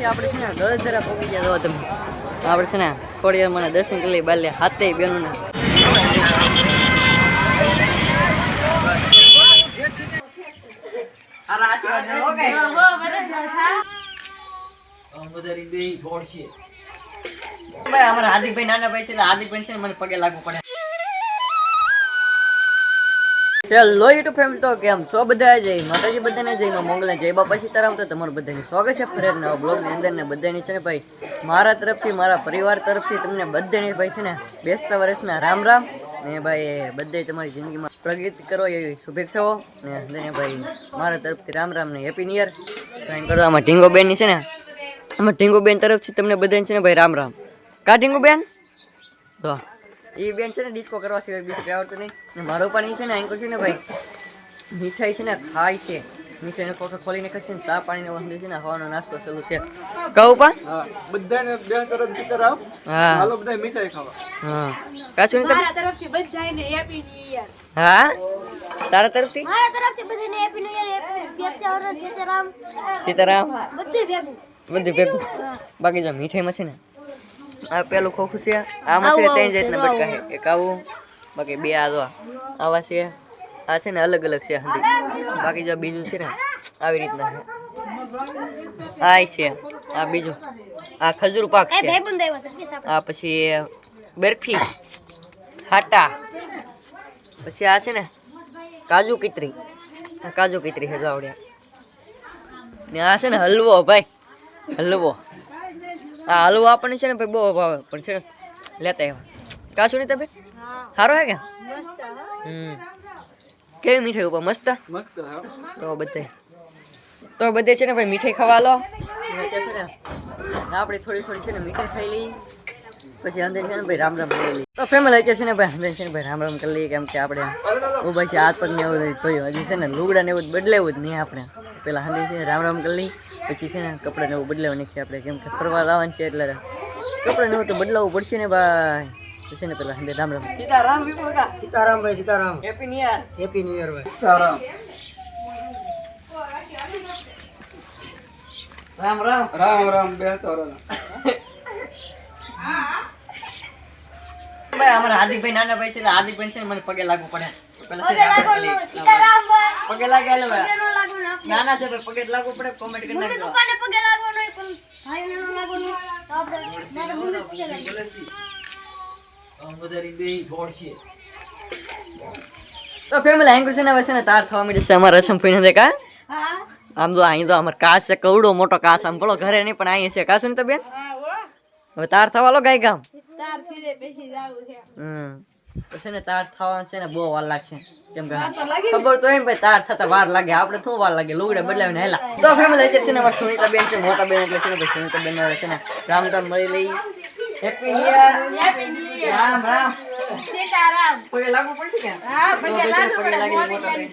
પછી આપણે છે ને ગળધરા પગી ગયા જો તમે. આપણે છે ને થોડી વાર મને દર્શન કરી લઈ બાલ્યા હાથે બેનું ને ભાઈ અમારા હાર્દિકભાઈ નાના ભાઈ છે હાર્દિકભાઈ છે ને મને પગે લાગવું પડે. હેલો યુટ્યુબ ફેમિલી તો કેમ છો બધા? જય માતાજી, બધાને જય માં મોગલા જય બાપા સીતારામ. તો તમારું બધાને સ્વાગત છે ફરી નવા બ્લોગની અંદર ને બધાની છે ને ભાઈ, મારા તરફથી, મારા પરિવાર તરફથી તમને બધાને ભાઈ છે ને બેસતા વર્ષના રામ રામ. ને ભાઈ બધે તમારી જિંદગીમાં પ્રગતિ કરો એવી શુભેચ્છાઓ. ને ભાઈ, મારા તરફથી રામ રામ ને હેપી નિયર યર જોઈન કરો આમાં ઢીંગો બેનની છે ને, આમાં ટીંગોબેન તરફથી તમને બધાને છે ને ભાઈ રામ રામ. કા ટીંગોબેન તો એ બેન છે ને ડિસ્કો કરવા સિવાય બીજું કઈ આવડતું નહીં. ને મારો પણ એ છે ને એન્કર છે ને ભાઈ. મીઠાઈ છે ને ખાય છે. મીઠાઈનો કોઠો ખોલીને ખાશે ને ચા પાણીને વાંધો છે ને હવાનો નાસ્તો ચાલુ છે. કહું પણ? હા બધાને બે તરફ સીતારામ હા. હાલો બધા મીઠાઈ ખાવા. હા. કાચું મારા તરફથી બધાને હેપી ન્યુ યર હા? તારા તરફથી? મારા તરફથી બધાને happy new year happy Sitaram. Sitaram? બધું ભેગું. બધું ભેગું? બાકી જો મીઠાઈમાં છે ને આ પેલું ખોખું છે. આમાં છે ત્રણ જાતના બટકા છે. એક આવું બાકી બે આ જો આવા છે. આ છે ને અલગ અલગ છે હંધી. બાકી જો બીજું છે ને આવી રીતના છે. આ છે. આ બીજું. આ ખજૂર પાક છે. આ પછી બરફી હાટા પછી આ છે ને કાજુ કિતરી. આ કાજુ કિતરી છે જો આવડ્યા ને આ છે ને હલવો ભાઈ. હલવો. આ હલવો આપણને છે ને ભાઈ બહુ ભાવે પણ છે ને લેતા આવ્યા. કાશું નહીં તબે સારો હે કે? મસ્ત હમ. કેવી મીઠાઈ ઉપર? મસ્ત? મસ્ત હા. તો બધે. તો બધે છે ને ભાઈ મીઠાઈ ખાવા લો. છે ને આપણે થોડી થોડી છે ને મીઠાઈ ખાઈ લઈ પછી અંદર છે ને ભાઈ રામ રામ કરી લઈએ તો ફેમિલી અત્યારે છે ને ભાઈ અંદર છે ને ભાઈ રામ રામ કરી લઈએ કેમ કે આપણે હું છે હાથ પગ ને એવું થયું હજી છે ને લુગડા ને એવું બદલાવું જ નહીં આપણે. પેલા હાંડી છે રામ રામ કરી લઈ પછી છે ને કપડાં ને એવું બદલાવું નાખીએ આપણે કેમ કે ફરવા લાવવાનું છે એટલે કપડાં ને એવું તો બદલાવવું પડશે ને ભાઈ. પછી છે ને પેલા હાંડે રામ રામ. સીતારામ સીતારામ ભાઈ Sitaram. Happy new year happy new year ભાઈ. સીતારામ. રામ રામ. રામ રામ બેસતો રહો. ભાઈ અમારા હાર્દિકભાઈ નાના ભાઈ છે એટલે હાર્દિકભાઈ છે મને પગે લાગવું પડે પેલા ને. સીતારામ લાગે હાલો ભાઈ. પગે નો લાગવું ના નાના છે ભાઈ પગે લાગવું પડે કોમેન્ટ કરી નાખજો પપ્પાને પગે લાગવું નહીં પણ ભાઈને નો લાગવું તો આપણે મારા મમ્મીને પગે લાગવું તો ફેમિલી એન્કર છે ને હવે છે ને તાર થવા માંડી છે અમારા રસમ ફઈને દે કા આમ તો અહીં તો અમાર કાસ છે કવડો મોટો કાસ આમ બોલો ઘરે નહીં પણ અહીં છે કાશું તો બેન હવે તાર થવા લો ગાય ગામ તાર ફીરે બેસી જાવું છે. હમ. પછી ને તાર થવા છે ને બહુ વાર લાગશે. કેમ કે ખબર તો એમ ભાઈ તાર થતા વાર લાગે. આપણે શું વાર લાગે? લુગડા બદલાવીને હેલા. તો ફેમિલી અત્યારે છે ને અમારા સુનિતા બેન છે મોટા બેન એટલે છે ને સુનિતા બેન છે ને. રામ રામ મળી લઈ. Happy new Ram Ram. Sitaram. પગે લાગવું પડશે કે? હા પછી એને પગે લાગી મોટા બેન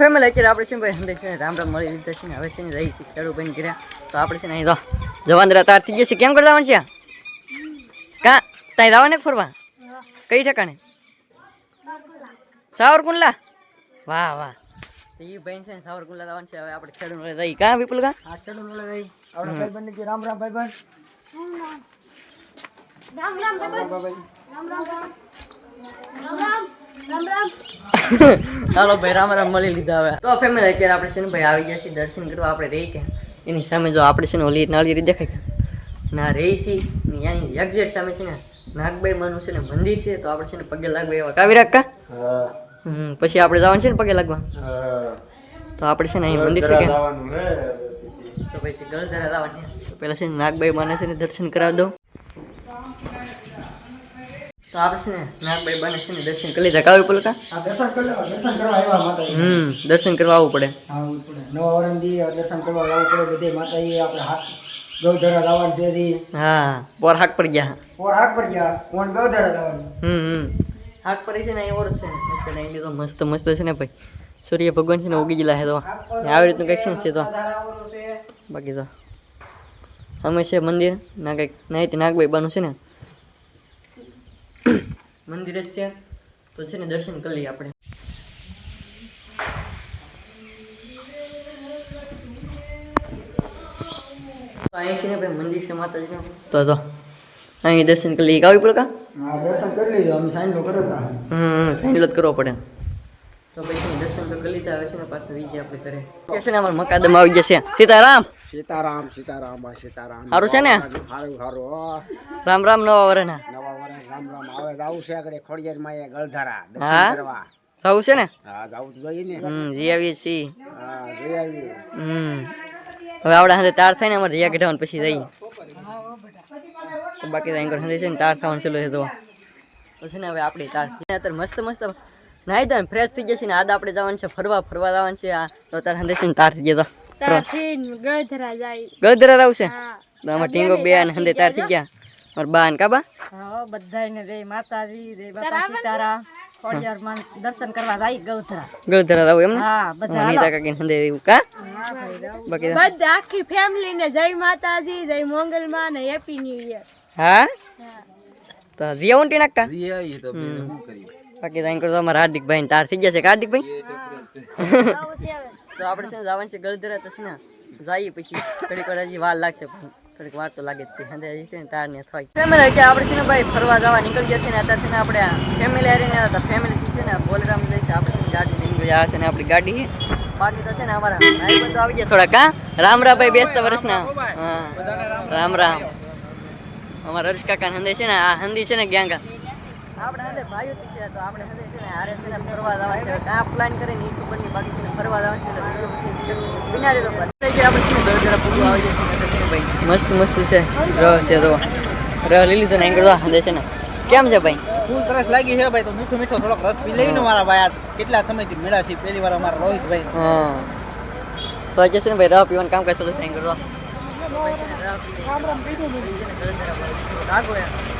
family અત્યારે આપણે છે ભાઈ છે રામ રામ મળી લીધા છે હવે છે ને રહી છે ખેડૂત ભાઈ કર્યા તો આપણે છે ને અહીં તો જવાન તાર થઈ જશે કેમ કરતા છે? કા? ત્યાં દાવા ને ફરવા? કઈ ઠેકાણે? સાવરકુંડલા? વાહ વાહ. એ ભાઈ છે સાવરકુંડલા દાવાનું છે. હવે આપણે ખેડૂત મળે રહી કા વિપુલ કા? આપણા રામ રામ ભાઈ ભાઈ રામ રામ. ચાલો ભાઈ રામ રામ મળી લીધા હવે. તો ફેમિલી અત્યારે આપણે છે ને ભાઈ આવી ગયા છીએ દર્શન કરવા. આપણે રહી કે એની સામે જો આપણે છે ને ઓલી નાળી રીત દેખાય ના રહી છે ને એની એક્ઝેક્ટ સામે છે ને નાગભાઈ માનું છે ને મંદિર છે. તો આપણે છે ને પગે લાગવા એવા. કાવી રાખા હમ પછી આપણે જવાનું છે ને પગે લાગવા? તો આપણે છે ને અહીં મંદિર છે કે? જવાનું તો પછી ગળધરા જવાની. છે ને નાગભાઈ માને છે ને દર્શન કરાવી દઉં. તો આપણે છે ને નાગભાઈ બાને છે ને દર્શન કરી લીધા. કાવી પેલું કા દર્શન કરવા દર્શન કરવા આવ્યા માતા હમ દર્શન કરવા આવવું પડે. આવવું પડે. નવા વરંદી દર્શન કરવા આવવું પડે. બધે માતાજી આપણે હાથ ગૌધરા લાવવાની છે દી હા પોર હાક પર ગયા. પોર હાક પર ગયા. કોણ? ગૌધરા લાવવાની. હમ હમ. હાક પર છે ને એ ઓર છે ને. એટલે અહીં લીધો. મસ્ત મસ્ત છે ને ભાઈ. સૂર્ય ભગવાન છે ને ઉગી ગયેલા છે તો. આવી રીતનું કંઈક છે ને છે તો. બાકી તો. અમે છે મંદિર. ના કંઈક નાઈતી નાગભાઈ બાનું છે ને. મંદિર છે. તો છે ને દર્શન કરી લઈએ આપણે. અહીં છે ને ભાઈ મંદિર છે માતાજીનું. તો અહીં દર્શન કરી લઈએ. આવી પડે કા? દર્શન કરી લીધો અમે સાઈન લો કરતા હમ સાઈન લો કરવો પડે. તો પછી દર્શન તો કરી લીધા હવે છે ને પાછા વીજે આપણે કરે છે ને અમારા મકાદમ આવી જશે સીતારામ! સીતારામ સીતારામ સીતારામ. સારું છે ને? સારું સારું રામ રામ નવા વરના નવા વર્ષ રામ રામ. આવે જાવું છે આગળ ખોડિયારમાં એ ગળધારા દર્શન કરવા જવું છે ને? હા જાવું તો જોઈએ ને. હમ જઈ આવીએ છીએ. હા જઈ આવીએ. હમ. હવે આવડા હાથે તાર થાય ને અમારે રિયા કઢાવવાનું પછી જઈએ. બાકી અહીં હાથે છે ને તાર થવાનું છેલ્લો છે તો. પછી ને હવે આપણે તાર. અત્યારે મસ્ત મસ્ત નાઈ તો ફ્રેશ થઈ જશે ને આદ આપણે જવાનું છે ફરવા ફરવા જવાનું છે. આ તો અત્યારે હંદે છે ને તાર થઈ ગયો જાય. ગળધરા આવશે હા. તો આમાં ટીંગો બે અને હંદે તાર થઈ ગયા. મારા બા ને કાબા હા બધાને જય માતાજી જય બાપા સીતારામ. દર્શન કરવા જાય ગૌધરા. ગળધરા આવું એમ હા બધા અનિતા કાકી હંદે એવું કા? બાકી બધા આખી ફેમિલી ને જય માતાજી જય મોંગલમાં ને હેપી ન્યુ યર હા? તો જીયા ઉંટી નાખા જઈ આવીએ તો શું કરીએ? બાકી તો અમારા હાર્દિકભાઈ ને તાર થઈ ગયા છે હાર્દિક હાર્દિકભાઈ? તો આપણે છે ને જવાનું છે ગળધરા તો છે ને જઈએ પછી થોડીક વાર હજી વાર લાગશે પણ થોડીક વાર તો લાગે જ તે હંદે હજી છે ને તાર ને થાય ફેમિલી કે આપણે છે ને ભાઈ ફરવા જવા નીકળી જશે ને અત્યારે છે ને આપણે ફેમિલી હારીને હતા ફેમિલી છે ને બોલરામ જઈ છે આપણે છે ને ગાડી લઈને ગયા છે ને આપણી ગાડી છે બાકી તો છે ને અમારા ભાઈ બધું આવી જાય થોડાક હા રામ રામ ભાઈ બેસતા વર્ષના હા રામ રામ અમારા હર્ષ કાકા હંદે છે ને આ હંદી છે ને ગ્યાંગા આપણે હંદે ભાઈઓ થી છે તો આપણે હંદે છે ને હારે છે ને ફરવા છે. પ્લાન કરે ને નહીં બાકી છે ફરવા છે જશે મસ્ત મસ્ત છે. રહ છે તો. રહ લઈ લીધો ને અહીં કરતો હંદે છે ને. કેમ છે ભાઈ? ફૂલ તરસ લાગી છે ભાઈ તો મીઠો મીઠો થોડોક રસ પી લેવી ને મારા ભાઈ આ કેટલા સમયથી મેળા છે પહેલી વાર અમારા રોહિતભાઈ હા. તો આજે છે ને ભાઈ રહ પીવાનું કામ કાજ ચાલુ છે અહીં કરતો ફેમિલી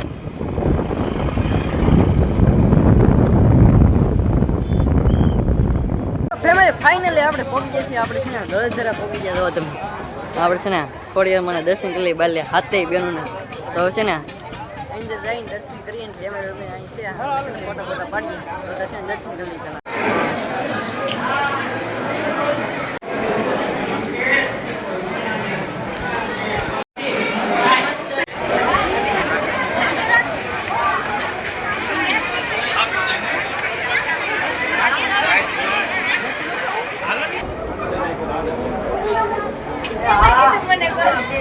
ફાઇનલી આપણે પહોંચી જઈએ છીએ, આપણે છે ને ગળધરા પહોંચી ગયા છો તમે, આપણે છે ને થોડી વાર મને દર્શન કરી લઈએ બાલે હાથે બેનું તો હવે છે ને અંદર જઈને દર્શન કરીએ ને ફેમિલી અમે અહીં છે ફોટો ફોટો પાડીએ તો છે ને દર્શન કરી લઈએ પહેલા રોહિતભાઈ બ્લોકમાં આવી ગયા છે.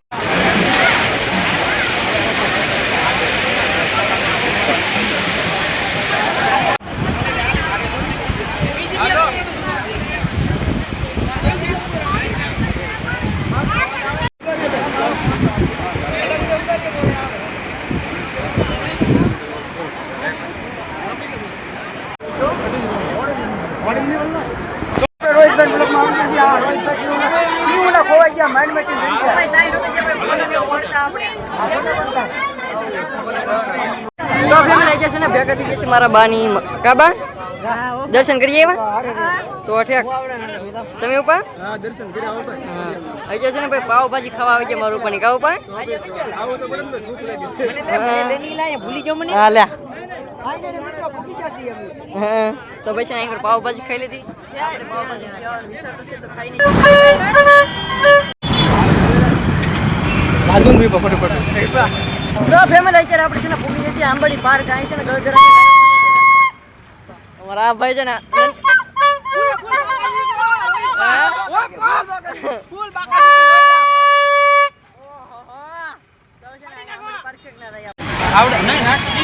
આ રોહિતભાઈ કેવું- કેવું ના ખોવાઈ ગયા માઇન્ડ મેકિંગ થઈ ગયા તો ફેમિલી આવી જશે ને ભેગા થઈ જશે મારા બાની કાબા દર્શન કરીએ એવા તો ઠેક તમે ઉપા આવી જશે ને ભાઈ પાવભાજી ખાવા આવી જાય મારું પણ કાઉ ઉપા હા લ્યા હા તો પછી અહીંયા પાવભાજી ખાઈ લીધી. આપણે પાવભાજી તો ખાઈ નહીં. તો ફેમિલી અત્યારે આપણે છે ને પૂગી જશે આંબડી પાર્ક છે ને ગળગરા અમારા ભાઈ છે ને આવડે નહીં નાખી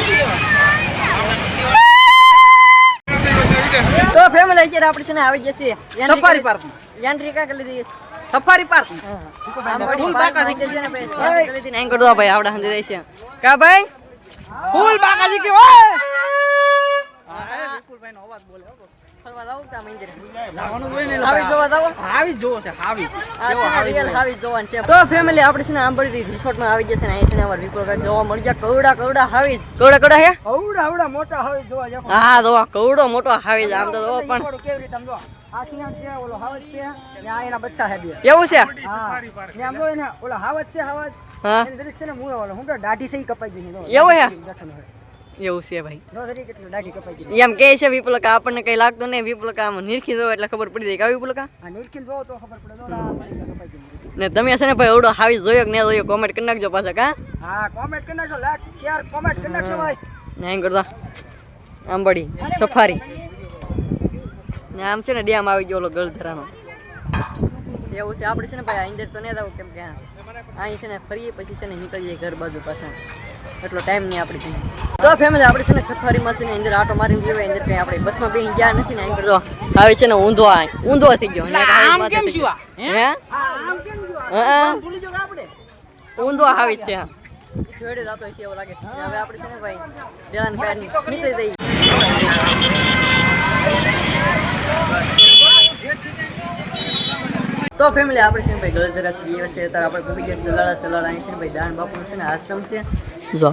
તો લઈ અત્યારે આપણે છે ને આવી જશે સફારી પાર્ક યાન્ટ્રી કા કરી લીધી. સફારી પાર્ક ફૂલ પાર્કમાં આવી ને ભાઈ. કરી દો ભાઈ આવડા હંધી જાય છે. કા ભાઈ? ફૂલ બાકાજી કે ઓય. વિપુલભાઈ નો અવાજ બોલે હો. ફરવા જાવું કા મંદિર. લાવવાનું હોય ને હાવી જોવા જાવું હાવી જોવો છે હાવી. આ છે હાવી જોવાનું છે. તો ફેમિલી આપણે છે ને રિસોર્ટમાં આવી જશે ને અહીં છે ને અમારા વિપુલ કાકા જોવા મળી કવડા કવડા હાવી. કવડા કવડા હે? અવડા મોટા હવે જોવા જાવ હા તો કવડો મોટો હાવી આમ તો જોવો પણ કેવી રીતે આમ જો છે એવું હે? એવું છે ભાઈ. એમ કે છે વિપુલકા આપણને કઈ લાગતું નહીં. વિપુલકા આમ નિરખી દો એટલે ખબર પડી જાય. કે ગઈ ને તમે છે ને ભાઈ ઓડો હાવી જોયો કે ના જોયો? કોમેન્ટ કરી નાખજો પાછા કા? હા કોમેન્ટ કરી નાખજો. લાઈક શેર કોમેન્ટ કરી નાખજો ભાઈ. નહીં કરતા આંબડી સફારી. ને આમ છે ને ડેમ આવી ગયો ઓલો ગળધરાનો. એવું છે. આપણે છે ને ભાઈ અંદર તો નહીં આવું કેમ કે અહીં છે ને ફરીએ પછી છે ને નીકળી જાય ઘર બાજુ પાછા. એટલો ટાઈમ નહીં આપણી પાસે તો ફેમિલી આપણે છે ને સફારીમાં છે ને અંદર આટો મારીને જઈએ અંદર કંઈ આપણે બસમાં બે ગયા નથી ને અહીં કરતો આવે છે ને ઊંધો આ ઊંધો થઈ ગયો. આમ કેમ શું હે? આમ કેમ જો ભૂલી જો આપણે? ઊંધો આવે છે. જોડે જતો છે એવું લાગે. હવે આપણે છે ને ભાઈ ડેલાન બહાર નીકળી જઈએ. તો ફેમિલી આપણે છે ને ભાઈ ગળધરાથી જઈએ છે ત્યારે આપણે પૂરી ગયા સલાડા સલાડા અહીં છે ને ભાઈ દાન બાપુનું છે ને આશ્રમ છે. જો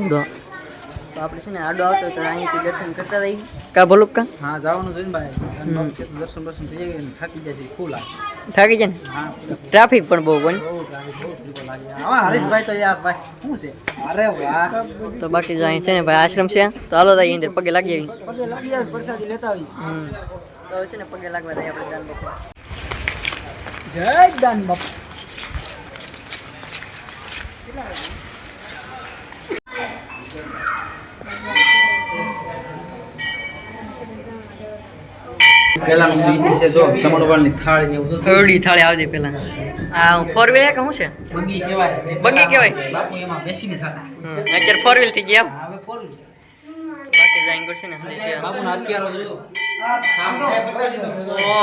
તો આપણે છે ને આડો આવતો તો અહીંથી દર્શન કરતા રહી કા બોલો કા? હા જવાનું જોઈને ભાઈ. દર્શન દર્શન બર્શન થઈ જાય થાકી જાય ફૂલ થાકી જાય ને? હા. ટ્રાફિક પણ બહુ બન બહુ ટ્રાફિક બહુ ટ્રીપો લાગી. આમાં હરીશભાઈ તો યાર ભાઈ શું છે? અરે વાહ. તો બાકી જો અહીં છે ને ભાઈ આશ્રમ છે. તો હાલો તો અહીં અંદર પગે લાગી આવી પગે લાગી આવી પ્રસાદી લેતા આવી હમ. તો હવે છે ને પગે લાગવા દઈએ આપણે દાન બાપુ જય દાન બાપ. પેલાનું બીજી છે જો જમણવારની થાળી ને એવું થોડી થાળી આવજે પેલા આ ફોર વ્હીલ કે શું છે? બગી કહેવાય. બગી કહેવાય? બાપુ એમાં બેસીને થતા. અત્યારે ફોર વ્હીલ થઈ ગયા હવે ફોર બાકી જાય કરશે ને હજી છે. બાપુના હથિયારો જોયો.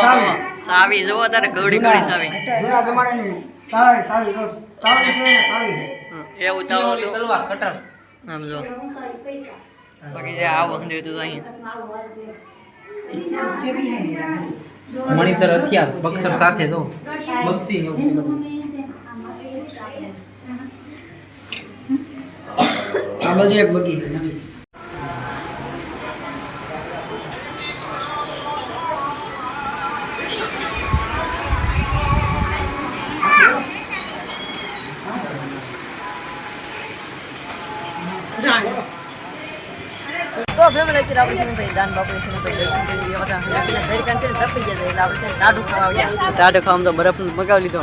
ઓહો, સાવી જોવો તારે ગવડી ગવડી સાવી. જૂના જમાનાની સાવી સાવી જો સાવી છે ને સાવી છે. એવું ચાલો સિંહોની તલવાર કટર. આમ જો. બાકી જે આવો હંધ્યું તો અહીં મણિતર હથિયાર બક્સર સાથે જો બક્ષી આ બાજુ એક બગી. તો ફેમિલી અત્યારે આપણે શું ભાઈ દાન બાપુ ભાઈ તપી હતા એટલે આપણે દાઢું ખાવા દાઢું તો બરફ મગાવી લીધો.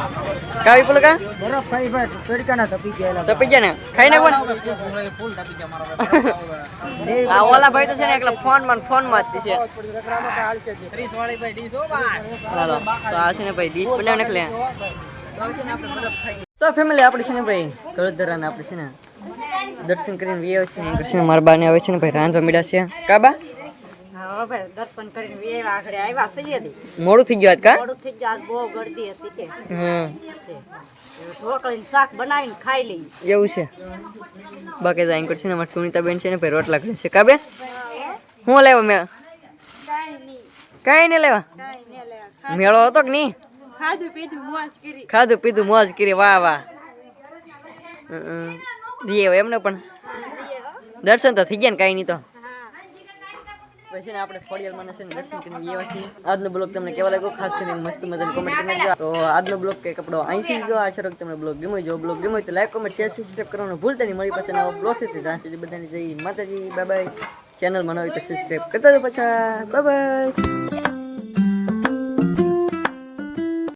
કાવી કા? બરફ ખાઈ ભાઈ તડકાના તપી ગયા તપી ગયા ને? ખાઈ ને પણ ફૂલ તપી ગયા મારા આ ઓલા ભાઈ તો છે ને એકલા ફોનમાં ફોનમાં જ છે. ચાલો તો આ છે ને ભાઈ ડીશ બનાવ એટલે. તો ફેમિલી આપણે છે ને ભાઈ ગળધરા આપણે છે ને દર્શન કરીને વી આવે છે ને કૃષ્ણ મારા બાને આવે છે ને ભાઈ રાંધવા મીડા છે. કાબા હા દર્શન કરીને વેવા આગળ આવ્યા સૈયદી મોડું થઈ ગયું કા મોડું થઈ ગયું આજ બહુ ગળદી હતી કે. હમ. ઢોકળીનું શાક બનાવીને ખાઈ લઈએ. એવું છે. બાકી અહીં છે ને અમારી સુનિતા બેન છે ને ભાઈ રોટલા કરે છે. કાબે હું લેવા મેં? કાંઈ નહીં લેવા. મેળો હતો કે નહીં? ખાધું પીધું મોજ કરી. ખાધું પીધું મોજ કરી વાહ વાહ દીએ એમને પણ. દર્શન તો થઈ ગયા ને કાંઈ નહીં તો. પછી ને આપણે ખોડિયાલમાં છે ને દર્શન કરીને એવા છીએ. આજનો બ્લોગ તમને કેવા લાગ્યો? ખાસ કરીને મસ્ત મજાની કોમેન્ટ કરીને. તો આજનો બ્લોગ કે કપડો આઈસી ગયો. આ શરક તમને બ્લોગ ગમ્યો જો બ્લોગ ગમ્યો તો લાઈક કોમેન્ટ શેર સબસ્ક્રાઈબ કરવાનું ભૂલતા નહીં. મળી પાસે નવો બ્લોગ છે ત્યાં સુધી બધાને જય માતાજી. બાય બાય ચેનલ મને હોય તો સબસ્ક્રાઈબ કરતા પાછા. Bye bye